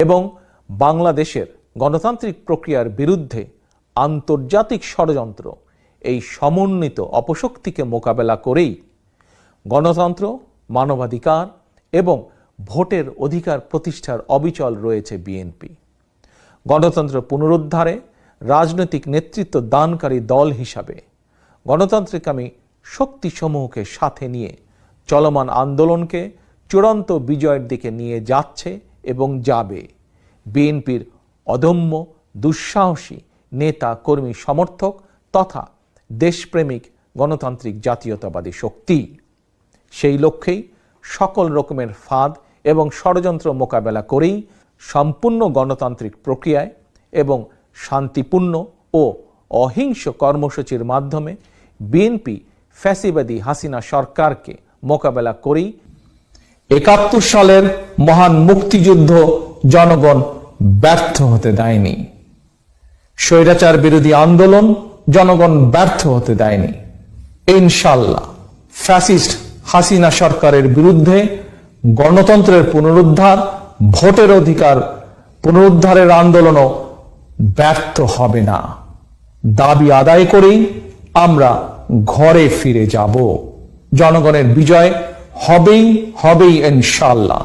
এবং বাংলাদেশের গণতান্ত্রিক প্রক্রিয়ার বিরুদ্ধে আন্তর্জাতিক ষড়যন্ত্র, এই সমন্বিত অপশক্তিকে মোকাবেলা করেই গণতন্ত্র, মানবাধিকার এবং ভোটের অধিকার প্রতিষ্ঠার অবিচল রয়েছে বিএনপি। গণতন্ত্র পুনরুদ্ধারে রাজনৈতিক নেতৃত্ব দানকারী দল হিসাবে গণতান্ত্রিকামী শক্তিসমূহকে সাথে নিয়ে চলমান আন্দোলনকে চূড়ান্ত বিজয়ের দিকে নিয়ে যাচ্ছে এবং যাবে। বিএনপির অদম্য, দুঃসাহসী নেতা, কর্মী, সমর্থক তথা দেশপ্রেমিক, গণতান্ত্রিক, জাতীয়তাবাদী শক্তি। সেই লক্ষ্যেই সকল রকমের ফাঁদ এবং ষড়যন্ত্র মোকাবেলা করেই সম্পূর্ণ গণতান্ত্রিক প্রক্রিয়ায় এবং শান্তিপূর্ণ ও অহিংস কর্মসূচির মাধ্যমে বিএনপি ফ্যাসিবাদী হাসিনা সরকারকে মোকাবেলা করেই একাত্তর সালের মহান মুক্তিযুদ্ধ জনগণ ব্যর্থ হতে দেয়নি। স্বৈরাচার বিরোধী আন্দোলন জনগণ ব্যর্থ হতে দেয়নি। ইনশাল্লাহ ফ্যাসিস্ট হাসিনা সরকারের বিরুদ্ধে গণতন্ত্রের পুনরুদ্ধার, ভোটের অধিকার পুনরুদ্ধারের আন্দোলনও ব্যর্থ হবে না। দাবি আদায় করেই আমরা ঘরে ফিরে যাব। জনগণের বিজয় হবেই হবেই ইনশাল্লাহ